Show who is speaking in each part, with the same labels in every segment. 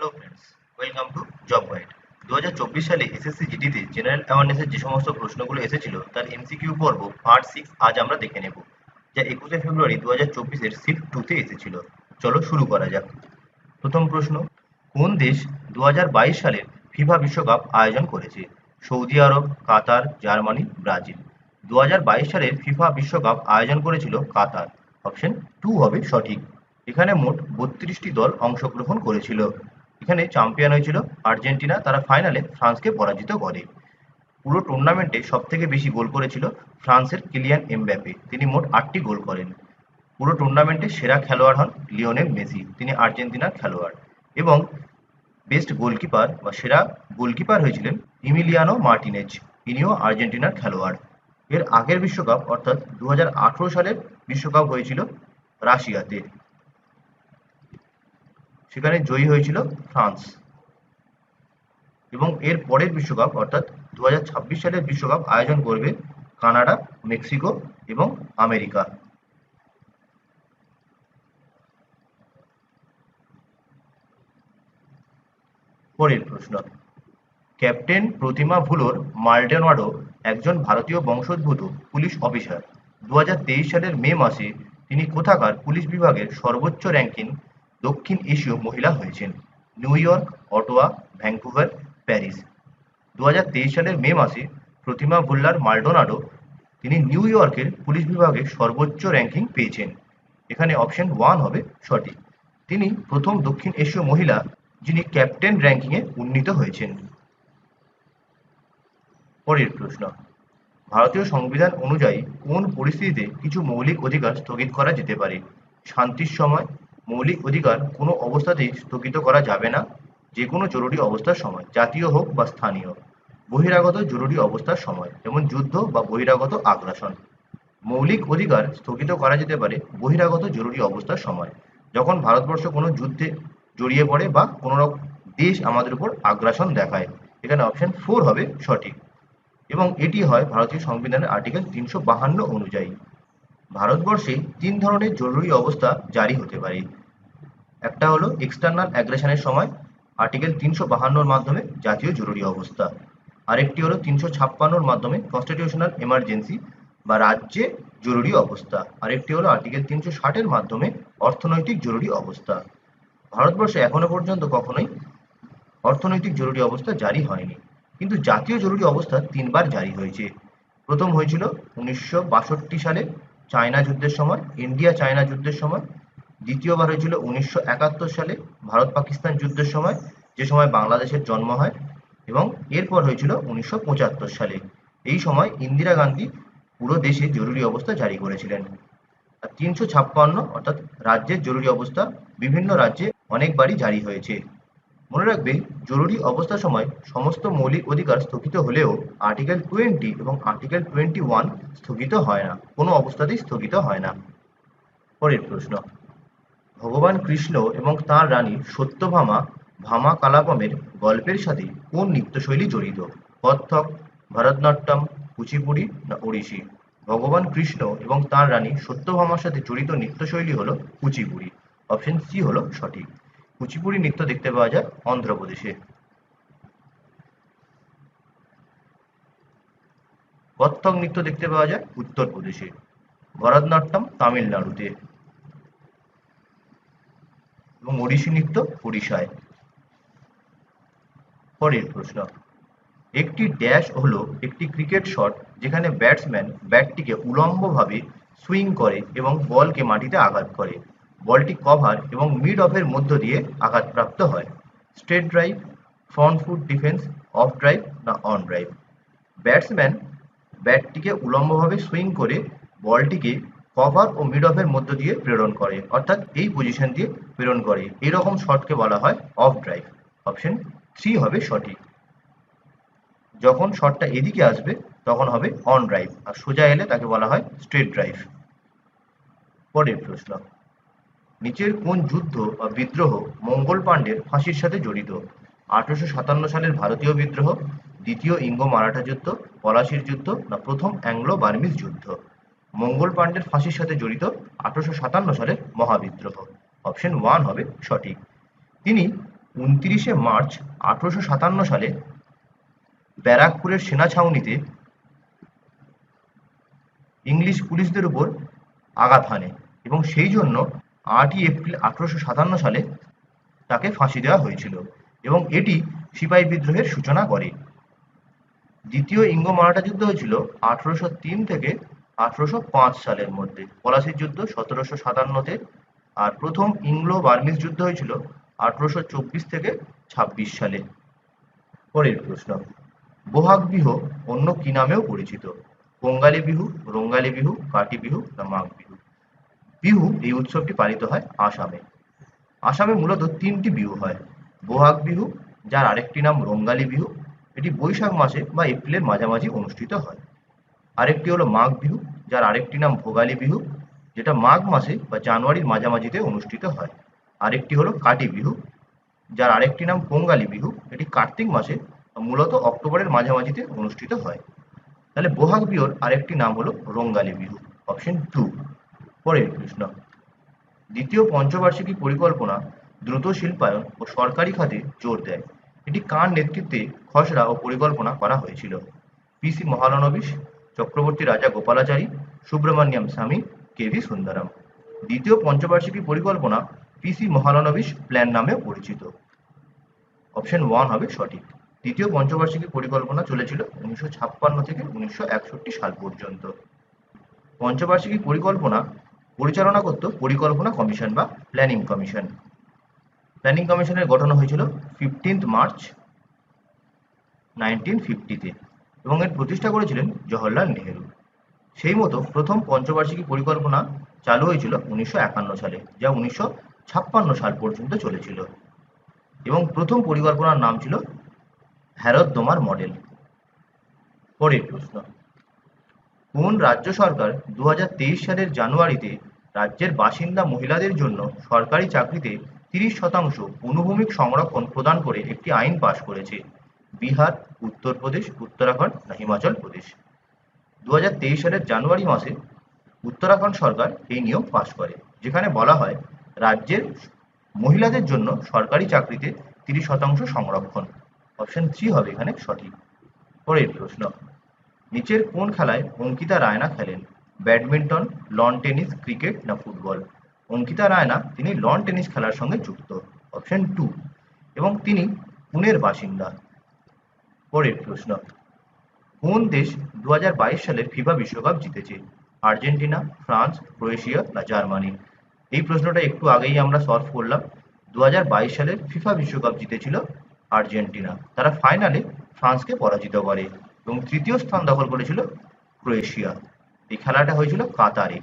Speaker 1: Hello friends welcome to job guide দু হাজার চব্বিশ সালে এসএসসি জিডিতে জেনারেল অ্যাওয়ারনেসের যে সমস্ত প্রশ্নগুলো এসেছিল, তার এমসিকিউ পর্ব পার্ট সিক্স আজ আমরা দেখে নেব, যা একুশে ফেব্রুয়ারি দু হাজার চব্বিশের শিফট টুতে এসেছিল। চলো শুরু করা যাক। প্রথম প্রশ্ন, কোন দেশ দু হাজার বাইশ সালের ফিফা বিশ্বকাপ আয়োজন করেছে? Saudi Arab, Qatar, Germany, Brazil. দু হাজার বাইশ সালের ফিফা বিশ্বকাপ আয়োজন করেছিল কাতার। অপশন টু হবে সঠিক। এখানে মোট বত্রিশটি দল অংশগ্রহণ করেছিল। এখানে চ্যাম্পিয়ন হয়েছিল আর্জেন্টিনা, তারা ফাইনালে ফ্রান্সকে পরাজিত করে। পুরো টুর্নামেন্টে সব থেকে বেশি গোল করেছিল ফ্রান্সের কিলিয়ান এমব্যাপে। তিনি মোট আটটি গোল করেন। পুরো টুর্নামেন্টে সেরা খেলোয়াড় হন লিওনেল মেসি। তিনি আর্জেন্টিনার খেলোয়াড় এবং বেস্ট গোলকিপার বা সেরা গোলকিপার হয়েছিলেন ইমিলিয়ানো মার্টিনেজ। ইনিও আর্জেন্টিনার খেলোয়াড়। এর আগের বিশ্বকাপ অর্থাৎ দু হাজার আঠারো সালের বিশ্বকাপ হয়েছিল রাশিয়াতে। সেখানে জয়ী হয়েছিল ফ্রান্স। এবং এর পরের বিশ্বকাপ, অর্থাৎ দু হাজার ছাব্বিশ সালের বিশ্বকাপ আয়োজন করবে কানাডা, মেক্সিকো এবং আমেরিকা। পরের প্রশ্ন, ক্যাপ্টেন প্রতিমা ভুলোর মাল্ডোনাডো একজন ভারতীয় বংশোদ্ভূত পুলিশ অফিসার। দু হাজার তেইশ সালের মে মাসে তিনি কোথাকার পুলিশ বিভাগের সর্বোচ্চ র্যাঙ্কিং দক্ষিণ এশীয় মহিলা হয়েছেন New York, Ottawa Vancouver Paris. দু হাজার তেইশ সালের মে মাসে প্রতিমা ভুল্লার মাল্ডোনাডো তিনি নিউ ইয়র্কের পুলিশ বিভাগে সর্বোচ্চ র্যাঙ্কিং পেয়েছেন। এখানে অপশন ওয়ান হবে সঠিক। তিনি প্রথম দক্ষিণ এশীয় মহিলা যিনি ক্যাপ্টেন র্যাঙ্কিংয়ে উন্নীত হয়েছেন। পরের প্রশ্ন, ভারতীয় সংবিধান অনুযায়ী কোন পরিস্থিতিতে কিছু মৌলিক অধিকার স্থগিত করা যেতে পারে? শান্তির সময় মৌলিক অধিকার কোনো অবস্থাতেই স্থগিত করা যাবে না যে কোনো জরুরি অবস্থার সময়, জাতীয় হোক বা স্থানীয়। বহিরাগত জরুরি অবস্থার সময়, যেমন যুদ্ধ বা বহিরাগত আগ্রাসন। মৌলিক অধিকার স্থগিত করা যেতে পারে বহিরাগত জরুরি অবস্থার সময়, যখন ভারতবর্ষ কোনো যুদ্ধে জড়িয়ে পড়ে বা কোনো দেশ আমাদের উপর আগ্রাসন দেখায়। এখানে অপশন ফোর হবে সঠিক। এবং এটি হয় ভারতীয় সংবিধানের আর্টিকেল তিনশো বাহান্ন অনুযায়ী। ভারতবর্ষে তিন ধরনের জরুরি অবস্থা জারি হতে পারে। একটা হলো এক্সটার্নাল অ্যাগ্রেশনের সময় আর্টিকেল তিনশো বাহান্নর মাধ্যমে জাতীয় জরুরি অবস্থা। আরেকটি হলো তিনশো ছাপ্পান্নর মাধ্যমে কনস্টিটিউশনাল এমার্জেন্সি বা রাজ্যে জরুরি অবস্থা। আরেকটি হলো আর্টিকেল তিনশো ষাটের মাধ্যমে অর্থনৈতিক জরুরি অবস্থা। ভারতবর্ষে এখনও পর্যন্ত কখনোই অর্থনৈতিক জরুরি অবস্থা জারি হয়নি। কিন্তু জাতীয় জরুরি অবস্থা তিনবার জারি হয়েছে। প্রথম হয়েছিল উনিশশো বাষট্টি সালে চায়না যুদ্ধের সময় ইন্ডিয়া চায়না যুদ্ধের সময় দ্বিতীয়বার হয়েছিল উনিশশো একাত্তর সালে ভারত পাকিস্তান যুদ্ধের সময়, যে সময় বাংলাদেশের জন্ম হয়, এবং এরপর হয়েছিল উনিশশো পঁচাত্তর সালে। এই সময় ইন্দিরা গান্ধী পুরো দেশে জরুরি অবস্থা জারি করেছিলেন। আর তিনশো ছাপ্পান্ন অর্থাৎ রাজ্যের জরুরি অবস্থা বিভিন্ন রাজ্যে অনেকবারই জারি হয়েছে। মনে রাখবে জরুরি অবস্থার সময় সমস্ত মৌলিক অধিকার স্থগিত হলেও আর্টিকেল টোয়েন্টি এবং আর্টিকেল টোয়েন্টি ওয়ান স্থগিত হয় না। কোনো অবস্থাতেই স্থগিত হয় না। পরের প্রশ্ন। ভগবান কৃষ্ণ এবং তাঁর রানী সত্যভামা ভামা কালাপমের গল্পের সাথে কোন নৃত্যশৈলী জড়িত? কত্থক, ভরতনাট্যম, কুচিপুড়ি না ওড়িশি? ভগবান কৃষ্ণ এবং তাঁর রানী সত্যভামার সাথে জড়িত নৃত্যশৈলী হলো কুচিপুড়ি। অপশন সি হলো সঠিক। কুচিপুড়ি নৃত্য দেখতে পাওয়া যায় অন্ধ্রপ্রদেশে। কত্থক নৃত্য দেখতে পাওয়া যায় উত্তরপ্রদেশে। ভরতনাট্যম তামিলনাড়ুতে। এবং ওড়িশি নৃত্য ওড়িশায় পরের প্রশ্ন। একটি ড্যাশ হল একটি ক্রিকেট শট যেখানে ব্যাটসম্যান ব্যাটটিকে উলম্বভাবে সুইং করে এবং বলকে মাটিতে আঘাত করে। বলটি কভার এবং মিড অফের মধ্য দিয়ে আঘাতপ্রাপ্ত হয়। Straight drive front foot defence off drive না অন ড্রাইভ ব্যাটসম্যান ব্যাটটিকে উলম্বভাবে সুইং করে বলটিকে কভার ও মিড অফের মধ্য দিয়ে প্রেরণ করে। অর্থাৎ এই পজিশন দিয়ে প্রেরণ করে। এরকম শটকে বলা হয় অফ ড্রাইভ অপশন থ্রি হবে সঠিক। যখন শটটা এদিকে আসবে, তখন হবে অন ড্রাইভ আর সোজা এলে তাকে বলা হয় স্ট্রেট ড্রাইভ পরের প্রশ্ন। নিচের কোন যুদ্ধ বা বিদ্রোহ মঙ্গল পাণ্ডের ফাঁসির সাথে জড়িত? আঠারোশো সাতান্ন সালের ভারতীয় বিদ্রোহ, দ্বিতীয় ইঙ্গ মারাঠা যুদ্ধ, পলাশির যুদ্ধ, না প্রথম অ্যাংলো বার্মিজ যুদ্ধ? মঙ্গল পাণ্ডের ফাঁসির সাথে জড়িত আঠারোশো সাতান্ন সালের মহাবিদ্রোহ। অপশন ওয়ান হবে সঠিক। তিনি উনত্রিশে মার্চ আঠারোশো সাতান্ন সালে ব্যারাকপুরের সেনা ছাউনিতে ইংলিশ পুলিশদের উপর আঘাত হানে এবং সেই জন্য আটই এপ্রিল আঠারোশো সাতান্ন সালে তাকে ফাঁসি দেওয়া হয়েছিল এবং এটি সিপাহী বিদ্রোহের সূচনা করে। দ্বিতীয় ইঙ্গ মারাঠা যুদ্ধ হয়েছিল আঠারোশো তিন থেকে আঠারোশো পাঁচ সালের মধ্যে পলাশির যুদ্ধ সতেরোশো সাতান্নতে আর প্রথম ইংলো বার্মিজ যুদ্ধ হয়েছিল আঠারোশো চব্বিশ থেকে ছাব্বিশ সালে। পরের প্রশ্ন, বোহাগ বিহু অন্য কি নামেও পরিচিত? বঙ্গালী বিহু, রঙ্গালী বিহু, কাটি বিহু না মাঘ বিহু? বিহু এই উৎসবটি পালিত হয় আসামে। আসামে মূলত তিনটি বিহু হয়, বোহাগ বিহু, যার আরেকটি নাম রঙ্গালী বিহু। এটি বৈশাখ মাসে বা এপ্রিলের মাঝামাঝি অনুষ্ঠিত হয়। আরেকটি হলো মাঘ বিহু, যার আরেকটি নাম ভোগালী বিহু, যেটা মাঘ মাসে বা জানুয়ারির মাঝামাঝিতে অনুষ্ঠিত হয়। আরেকটি হলো কাটি বিহু, যার আরেকটি নাম পোঙ্গালী বিহু, এটি কার্তিক মাসে মূলত অক্টোবরের মাঝামাঝিতে অনুষ্ঠিত হয়। তাহলে বোহাগ বিহুর আরেকটি নাম হলো রঙ্গালী বিহু, অপশন টু। পরের প্রশ্ন, দ্বিতীয় পঞ্চবার্ষিকী পরিকল্পনা দ্রুত শিল্পায়ন ও সরকারি খাতে জোর দেয়। এটি কার নেতৃত্বে খসড়া ও পরিকল্পনা করা হয়েছিল? পিসি মহালনবিশ চক্রবর্তী রাজা গোপালাচারী, সুব্রমণ্যম স্বামী, কেভি সুন্দরম। দ্বিতীয় পঞ্চবার্ষিকী পরিকল্পনা পিসি মহালনবিশ প্ল্যান নামে পরিচিত। অপশন ওয়ান হবে সঠিক। দ্বিতীয় পঞ্চবার্ষিকী পরিকল্পনা চলেছিল উনিশশো ছাপ্পান্ন থেকে উনিশশো একষট্টি সাল পর্যন্ত। পঞ্চবার্ষিকী পরিকল্পনা পরিচালনা করত পরিকল্পনা কমিশন বা প্ল্যানিং কমিশন। প্ল্যানিং কমিশনের গঠন হয়েছিল ফিফটিন্থ মার্চ নাইনটিন ফিফটিতে এবং এর প্রতিষ্ঠা করেছিলেন জওহরলাল নেহেরু। সেই মতো প্রথম পঞ্চবার্ষিকী পরিকল্পনা চালু হয়েছিল উনিশশো একান্ন সালে, যা উনিশশো ছাপ্পান্ন সাল পর্যন্ত চলেছিল। এবং প্রথম পরিকল্পনার নাম ছিল হ্যারোদ্দমার মডেল। পরের প্রশ্ন, কোন রাজ্য সরকার দু হাজার তেইশ সালের জানুয়ারিতে রাজ্যের বাসিন্দা মহিলাদের জন্য সরকারি চাকরিতে তিরিশ শতাংশ অনুভূমিক সংরক্ষণ প্রদান করে একটি আইন পাশ করেছে? বিহার উত্তরপ্রদেশ উত্তরাখণ্ড, না হিমাচল প্রদেশ। দু হাজার তেইশ সালের জানুয়ারি মাসে উত্তরাখণ্ড সরকার এই নিয়ম পাশ করে, যেখানে বলা হয় রাজ্যের মহিলাদের জন্য সরকারি চাকরিতে তিরিশ শতাংশ সংরক্ষণ। অপশন থ্রি হবে এখানে সঠিক। পরের প্রশ্ন, নিচের কোন খেলায় অঙ্কিতা রায়না খেলেন? ব্যাডমিন্টন লন টেনিস ক্রিকেট না ফুটবল? অঙ্কিতা রায়না, তিনি লন টেনিস খেলার সঙ্গে যুক্ত। অপশন টু এবং তিনি পুনের বাসিন্দা। পরের প্রশ্ন। কোন দেশ দু হাজার বাইশ সালে ফিফা বিশ্বকাপ জিতেছে? আর্জেন্টিনা, ফ্রান্স, ক্রোয়েশিয়া না জার্মানি? এই প্রশ্নটা একটু আগেই আমরা সলভ করলাম। দু সালের ফিফা বিশ্বকাপ জিতেছিল আর্জেন্টিনা। তারা ফাইনালে ফ্রান্সকে পরাজিত করে এবং তৃতীয় স্থান দখল করেছিল ক্রোয়েশিয়া। এই খেলাটা হয়েছিল কাতারে।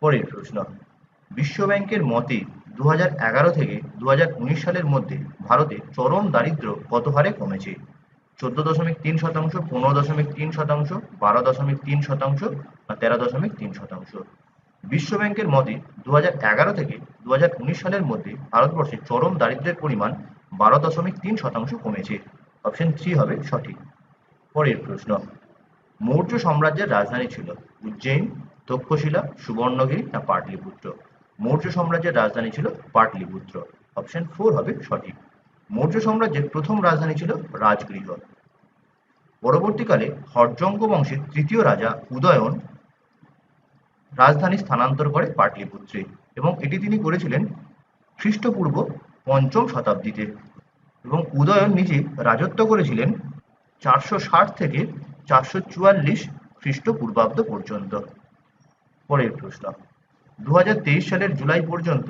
Speaker 1: পরের প্রশ্ন। বিশ্ব ব্যাংকের মতে দু হাজার এগারো থেকে দু হাজার উনিশ সালের মধ্যে ভারতে চরম দারিদ্র কত হারে কমেছে। চোদ্দ দশমিক তিন শতাংশ, পনেরো দশমিক তিন শতাংশ, বারো দশমিক তিন শতাংশ বা তেরো দশমিক তিন শতাংশ। বিশ্ব ব্যাংকের মতে দু হাজার এগারো থেকে দু হাজার উনিশ সালের মধ্যে ভারতবর্ষে চরম দারিদ্র্যের পরিমাণ বারো দশমিক তিন শতাংশ কমেছে। অপশন থ্রি হবে সঠিক। পরের প্রশ্ন। মৌর্য সাম্রাজ্যের রাজধানী ছিল উজ্জয়িন, তক্ষশিলা, সুবর্ণগিরি না পাটলিপুত্র? মৌর্য সাম্রাজ্যের রাজধানী ছিল পাটলিপুত্র। অপশন ফোর হবে সঠিক। মৌর্য সাম্রাজ্যের প্রথম রাজধানী ছিল রাজগৃহ। পরবর্তীকালে হর্যঙ্ক বংশের তৃতীয় রাজা উদয়ন রাজধানী স্থানান্তর করে পাটলিপুত্রে এবং এটি তিনি করেছিলেন খ্রিস্টপূর্ব পঞ্চম শতাব্দীতে এবং উদয়ন নিজে রাজত্ব করেছিলেন চারশো ষাট থেকে চারশো চুয়াল্লিশ খ্রিস্টপূর্বাব্দ পর্যন্ত। পরের প্রশ্ন। দু হাজার তেইশ সালের জুলাই পর্যন্ত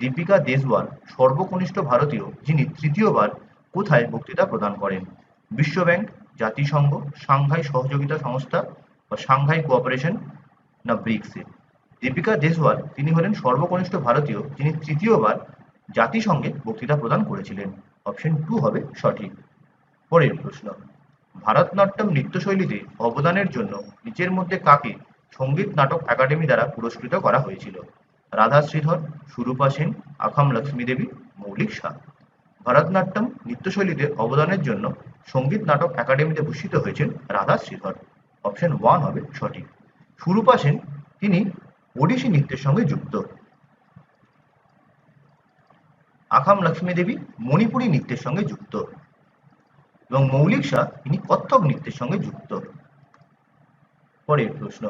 Speaker 1: দীপিকা দেশওয়াল সর্বকনিষ্ঠ ভারতীয়, যিনি তৃতীয়বার কোথায় বক্তৃতা প্রদান করেন? বিশ্ব ব্যাংক জাতিসংঘ, সাংঘাই সহযোগিতা সংস্থা বা সাংঘাই কোঅপারেশন না ব্রিক্সে দীপিকা দেশওয়াল তিনি হলেন সর্বকনিষ্ঠ ভারতীয়, যিনি তৃতীয়বার জাতিসংঘে বক্তৃতা প্রদান করেছিলেন। অপশন টু হবে সঠিক। পরের প্রশ্ন, ভারতনাট্যম নৃত্যশৈলীতে অবদানের জন্য নিচের মধ্যে কাকে সংগীত নাটক একাডেমি দ্বারা পুরস্কৃত করা হয়েছিল। রাধা শ্রীধর সুরূপা সেন, আখাম লক্ষ্মী দেবী, মৌলিক শাহ ভারতনাট্যম নৃত্যশৈলীতে অবদানের জন্য সংগীত নাটক একাডেমিতে ভূষিত হয়েছেন রাধা শ্রীধর অপশন ওয়ান হবে সঠিক। সুরূপা সেন, তিনি ওডিসি নৃত্যের সঙ্গে যুক্ত। আখাম লক্ষ্মী দেবী মণিপুরী নৃত্যের সঙ্গে যুক্ত। এবং মৌলিক শাহ তিনি কত্থক নৃত্যের সঙ্গে যুক্ত। পরের প্রশ্ন।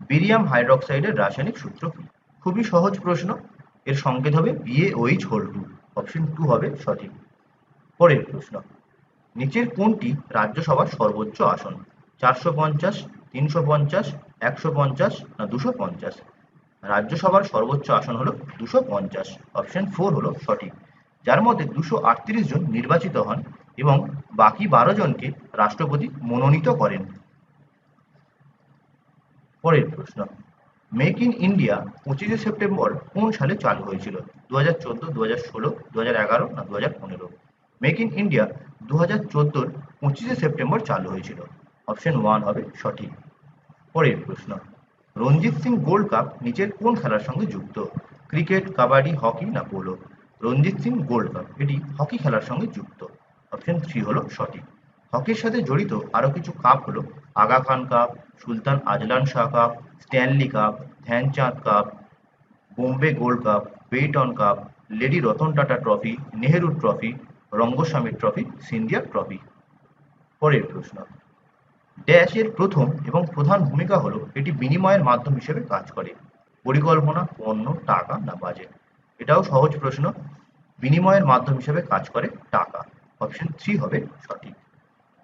Speaker 1: বেরিয়াম হাইড্রোক্সাইডের রাসায়নিক সূত্র কি? খুবই সহজ প্রশ্ন। এর সংকেত হবে BAOH whole two option two হবে সঠিক। পরের প্রশ্ন। নিচের কোনটি রাজ্যসভার সর্বোচ্চ আসন? চারশো পঞ্চাশ, তিনশো পঞ্চাশ, একশো পঞ্চাশ না দুশো পঞ্চাশ? রাজ্যসভার সর্বোচ্চ আসন হলো দুশো পঞ্চাশ। অপশন ফোর হলো সঠিক। যার মধ্যে দুশো আটত্রিশ জন নির্বাচিত হন এবং বাকি বারো জনকে রাষ্ট্রপতি মনোনীত করেন। পরের প্রশ্ন। মেক ইন ইন্ডিয়া পঁচিশে সেপ্টেম্বর কোন সালে চালু হয়েছিল? দু হাজার চোদ্দ দু হাজার ষোলো দু হাজার এগারো না দু হাজার পনেরো? মেক ইন ইন্ডিয়া দু হাজার চোদ্দোর পঁচিশে সেপ্টেম্বর চালু হয়েছিল। অপশন ওয়ান হবে সঠিক। পরের প্রশ্ন। রঞ্জিত সিং গোল্ড কাপ নিচের কোন খেলার সঙ্গে যুক্ত? ক্রিকেট, কাবাডি, হকি না polo? Ranjit Singh gold cup, এটি হকি খেলার সঙ্গে যুক্ত। অপশন থ্রি হলো সঠিক। হকির সাথে জড়িত আরও কিছু কাপ হলো Aga Khan cup, Sultan Azlan Shah cup, Stanley cup, Dhyanchand cup, Bombay gold cup, Beighton cup, lady Ratan Tata trophy, Nehru trophy, Rangaswamy trophy, Scindia trophy. পরের প্রশ্ন। ড্যাশের প্রথম এবং প্রধান ভূমিকা হলো এটি বিনিময়ের মাধ্যম হিসেবে কাজ করে। পরিকল্পনা, পণ্য, টাকা না বাজেট এটাও সহজ প্রশ্ন। বিনিময়ের মাধ্যম হিসেবে কাজ করে টাকা। অপশন থ্রি হবে সঠিক।